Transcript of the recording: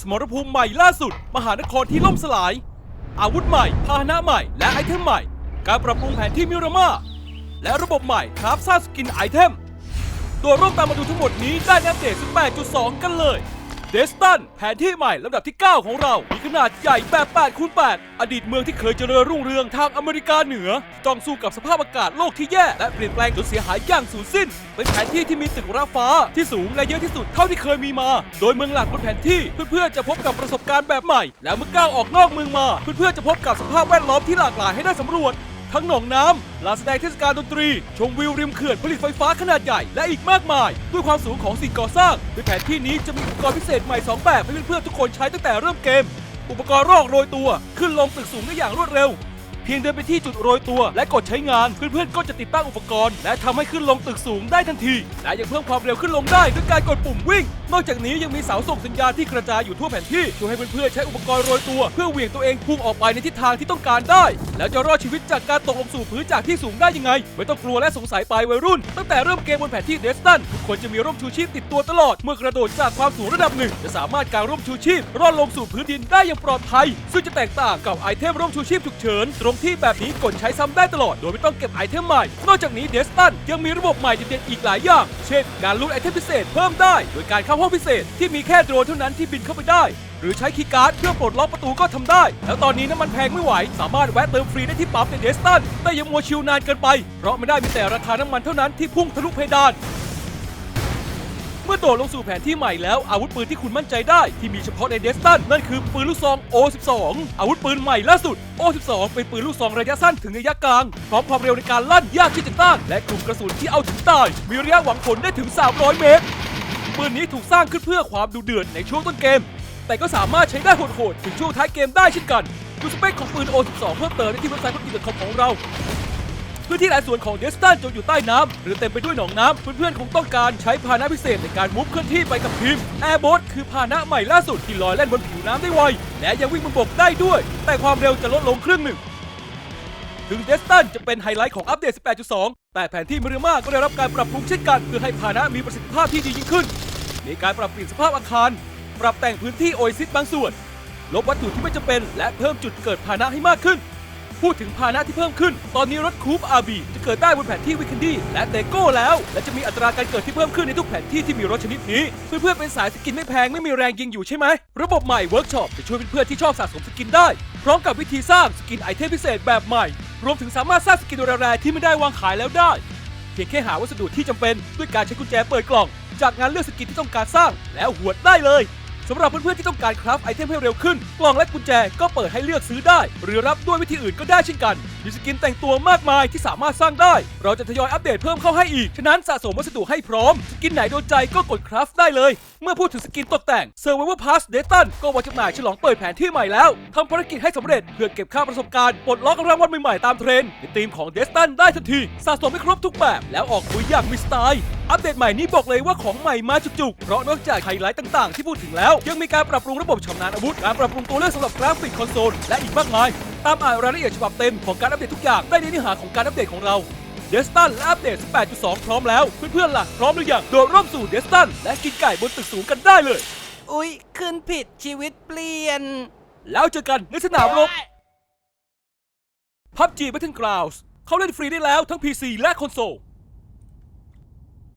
สมรภูมิใหม่ล่าสุด มหานครที่ล่มสลาย อาวุธใหม่ พาหนะใหม่ และไอเทมใหม่ การปรับปรุงแผนที่มิรามาและระบบใหม่คราฟสร้างสกินไอเทม ตัวร่วมตามมาดูทั้งหมดนี้ได้ในอัปเดต 18.2 กันเลย เดสตันแผนที่ใหม่ลำดับที่ 9 ของเรา มีขนาดใหญ่แบบ8คูณ8อดีตเมืองที่เคยเจริญรุ่งเรืองทางอเมริกาเหนือ ต้องสู้กับสภาพอากาศโลกที่แย่ และเปลี่ยนแปลงจนเสียหายอย่างสูญสิ้น เป็นแผนที่ที่มีตึกระฟ้าที่สูงและเยอะที่สุดเท่าที่เคยมีมา โดยเมืองหลักบนแผนที่เพื่อนๆจะพบกับประสบการณ์แบบใหม่ แล้วเมื่อก้าวออกนอกเมืองมา เพื่อนๆจะพบกับสภาพแวดล้อมที่หลากหลายให้ได้สำรวจ ทั้งหนองน้ำลานแสดงเทศกาลดนตรี ชมวิวริมเขื่อนผลิตไฟฟ้าขนาดใหญ่ และอีกมากมาย ด้วยความสูงของสิ่งก่อสร้างโดยแผนที่นี้จะมีอุปกรณ์พิเศษใหม่ 2 แบบให้เพื่อนๆทุกคนใช้ตั้งแต่เริ่มเกม อุปกรณ์รอกโรยตัว ขึ้นลงตึกสูงได้อย่างรวดเร็ว พียงเดินไปที่จุดโรยตัว และกดใช้งาน เพื่อนๆก็จะติดตั้งอุปกรณ์ และทำให้ขึ้นลงตึกสูงได้ทันที และยังเพิ่มความเร็วขึ้นลงได้ด้วยการกดปุ่มวิ่ง นอกจากนี้ยังมีเสาส่งสัญญาณที่กระจายอยู่ทั่วแผนที่ช่วยให้เพื่อนๆใช้อุปกรณ์โรยตัว เพื่อเหวี่ยงตัวเองพุ่งออกไปในทิศทางที่ต้องการได้ แล้วจะรอดชีวิตจากการตกลงสู่พื้นจากที่สูงได้ยังไง ไม่ต้องกลัวและสงสัยไปวัยรุ่น ตั้งแต่เริ่มเกมบนแผนที่เดสตันทุกคนจะมีร่มชูชีพติดตัวตลอด เมื่อกระโดดจากความสูงระดับหนึ่งจะสามารถกางร่มชูชีพรอดลงสู่พื้นดินได้อย่างปลอดภัย ซึ่งจะแตกต่างกับไอเทมร่มชูชีพฉุกเฉินตรงที่แบบนี้กดใช้ซ้ำได้ตลอดโดยไม่ต้องเก็บไอเทมใหม่ นอกจากนี้เดสตันยังมีระบบใหม่เด็ดๆอีกหลายอย่าง เช่น การลุ้นไอเทมพิเศษเพิ่มได้ โดยการเข้าห้องพิเศษที่มีแค่โดรนเท่านั้นที่บินเข้าไปได้ หรือใช้คีย์การ์ดเพื่อปลดล็อกประตูก็ทำได้ แล้วตอนนี้น้ำมันแพงไม่ไหว สามารถแวะเติมฟรีได้ที่ปั๊มในเดสตันแต่อยังมัวชิวนานเกินไป เพราะไม่ได้มีแต่ราคาน้ำมันเท่านั้นที่พุ่งทะลุเพดาน เมื่อโดดลงสู่แผนที่ใหม่แล้วอาวุธปืนที่คุณมั่นใจได้ที่มีเฉพาะในเดสตันนั่นคือปืนลูกซอง O12 อาวุธปืนใหม่ล่าสุด O12 เป็นปืนลูกซองระยะสั้นถึงระยะกลาง พร้อมความเร็วในการลั่นยากที่จะต้านและกลุ่มกระสุนที่เอาถึงตาย มีระยะหวังผลได้ถึง 300 เมตรปืนนี้ถูกสร้างขึ้นเพื่อความดุเดือดในช่วงต้นเกม แต่ก็สามารถใช้ได้โหดๆถึงช่วงท้ายเกมได้เช่นกันดูสเปคของปืน O12 เพิ่มเติมได้ที่เว็บไซต์พับจีคอมของเรา พื้นที่หลายส่วนของเดสตันจมอยู่ใต้น้ำหรือเต็มไปด้วยหนองน้ำเพื่อนๆคงต้องการใช้พาหนะพิเศษในการมุฟเคลื่อนที่ไปกับทีมแอร์โบ๊ทคือพาหนะใหม่ล่าสุดที่ลอยเล่นบนผิวน้ำได้ไวและยังวิ่งบนบกได้ด้วย แต่ความเร็วจะลดลงครึ่งหนึ่งถึงเดสตันจะเป็นไฮไลท์ของอัปเดต 18.2 แต่แผนที่มิริมาก็ได้รับการปรับปรุงเช่นกันเพื่อให้พาหนะมีประสิทธิภาพที่ดียิ่งขึ้นมีการปรับเปลี่ยนสภาพอาคาร ปรับแต่งพื้นที่โอเอซิสบางส่วน ลบวัตถุที่ไม่จำเป็น และเพิ่มจุดเกิดพาหนะให้มากขึ้น พูดถึงพาหนะที่เพิ่มขึ้น ตอนนี้รถคูปอาบีจะเกิดได้บนแผนที่วิคันดี้และเตโก้แล้ว และจะมีอัตราการเกิดที่เพิ่มขึ้นในทุกแผนที่ที่มีรถชนิดนี้ เพื่อนๆเป็นสายสกินไม่แพงไม่มีแรงยิงอยู่ใช่ไหม ระบบใหม่เวิร์กช็อปจะช่วยเพื่อนๆที่ชอบสะสมสกินได้ พร้อมกับวิธีสร้างสกินไอเทมพิเศษแบบใหม่ รวมถึงสามารถสร้างสกินแรๆที่ไม่ได้วางขายแล้วได้ เพียงแค่หาวัสดุที่จำเป็นด้วยการใช้กุญแจเปิดกล่อง จากนั้นเลือกสกินที่ต้องการสร้างแล้วหวดได้เลย สำหรับเพื่อนๆที่ต้องการคราฟไอเทมให้เร็วขึ้น กล่องและกุญแจก็เปิดให้เลือกซื้อได้ หรือรับด้วยวิธีอื่นก็ได้เช่นกันมีสกินแต่งตัวมากมายที่สามารถสร้างได้ เราจะทยอยอัปเดตเพิ่มเข้าให้อีก ฉะนั้นสะสมวัสดุให้พร้อม สกินไหนโดนใจก็กดคราฟได้เลย เมื่อพูดถึงสกินตกแต่ง Survivor Pass d a t o n ก็วางจำหน่ายฉลองเปิดแผนที่ใหม่แล้วทำภารกิจให้สำเร็จเพื่อเก็บค่าประสบการณ์ปลดล็อกรางวัลใหม่ๆตามเทรนด์ในธีมของ d e s t a n ได้ทันที สะสมให้ครบทุกแบบแล้วออกคุยอย่างมีสไตล์ อัปเดตใหม่นี้บอกเลยว่าของใหม่มาจุกๆ เพราะนอกจากไฮไลท์ต่างๆ ที่พูดถึงแล้ว ยังมีการปรับปรุงระบบชำนาญอาวุธ การปรับปรุงตัวเลือกสำหรับกราฟิกคอนโซล และอีกมากมาย ตามอ่านรายละเอียดฉบับเต็มของการอัปเดตทุกอย่างได้ในเนื้อหาของการอัปเดตของเราเดสตันและอัปเดต 18.2 พร้อมแล้ว เพื่อนๆล่ะพร้อมหรือยังโดดร่มสู่เดสตันและกินไก่บนตึกสูงกันได้เลย อุ๊ย ขึ้นผิดชีวิตเปลี่ยน แล้วเจอกันในสนามรบ PUBG Battlegrounds เขาเล่นฟรีได้แล้วทั้ง PC และคอนโซล